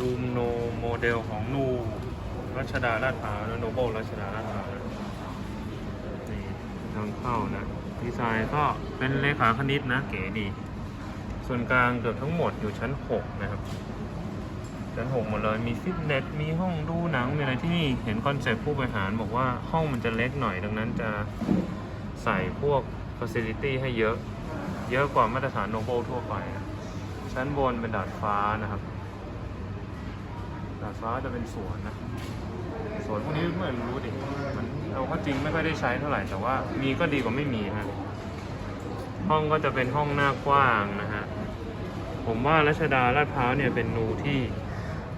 ดูโนโมเดลของนูรัชดาลาดพร้าวนะโนโบรัชดาลาดพร้าวนะนี่ทางเข้านะ ดีไซน์ก็เป็นเลขาคณิตนะ เก๋ดี ส่วนกลางเกือบทั้งหมดอยู่ชั้น 6 นะครับ ชั้น 6 หมดเลย มีฟิตเนส มีห้องดูหนัง มีอะไรที่นี่ เห็นคอนเซ็ปต์ผู้บริหารบอกว่าห้องมันจะเล็กหน่อย ดังนั้นจะใส่พวก Facility ให้เยอะ เยอะกว่ามาตรฐานโนโบทั่วไปนะชั้นบนเป็นดาดฟ้านะครับ ดาดฟ้าจะเป็นสวนนะสวนพวกนี้ไม่รู้ดิมันเอาเข้าจริงไม่ค่อยได้ใช้เท่าไหร่แต่ว่ามีก็ดีกว่าไม่มีฮะห้องก็จะเป็นห้องหน้ากว้างนะฮะผมว่ารัชดาลาดพร้าวเนี่ยเป็นนูที่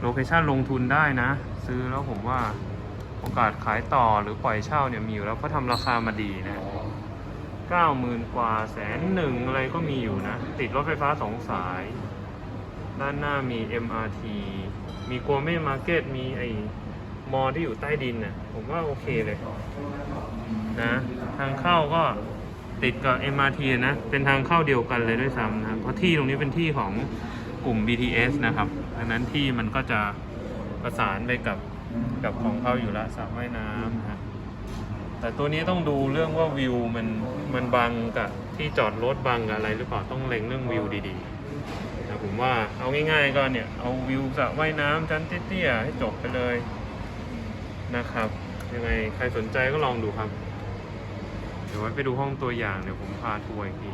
โลเคชั่นลงทุนได้นะ ซื้อแล้วผมว่าโอกาสขายต่อหรือปล่อยเช่าเนี่ยมีอยู่แล้วเพราะทำราคามาดีนะเก้าหมื่นกว่าแสนหนึ่งอะไรก็มีอยู่นะ ติดรถไฟฟ้าสองสาย ด้านหน้ามี MRT มีโกเม่มาร์เก็ต มีไอ้มอที่อยู่ใต้ดินน่ะ ผมว่าโอเคเลยนะ ทางเข้าก็ติดกับ MRT นะ เป็นทางเข้าเดียวกันเลยด้วยซ้ำนะ เพราะที่ตรงนี้เป็นที่ของกลุ่ม BTS นะครับ ดังนั้นที่มันก็จะประสานไปกับกับของเขาอยู่ละสระว่ายน้ำนะแต่ตัวนี้ต้องดูเรื่องว่าวิวมันมันบังกับที่จอดรถบังกับอะไรหรือเปล่าต้องเล็งเรื่องวิวดีๆ นะผมว่าเอาง่ายๆก็เนี่ยเอาวิวสระว่ายน้ำชั้นเตี้ยๆให้จบไปเลยนะครับ ยังไงใครสนใจก็ลองดูครับ เดี๋ยวไว้ไปดูห้องตัวอย่างเดี๋ยวผมพาทัวร์อีกที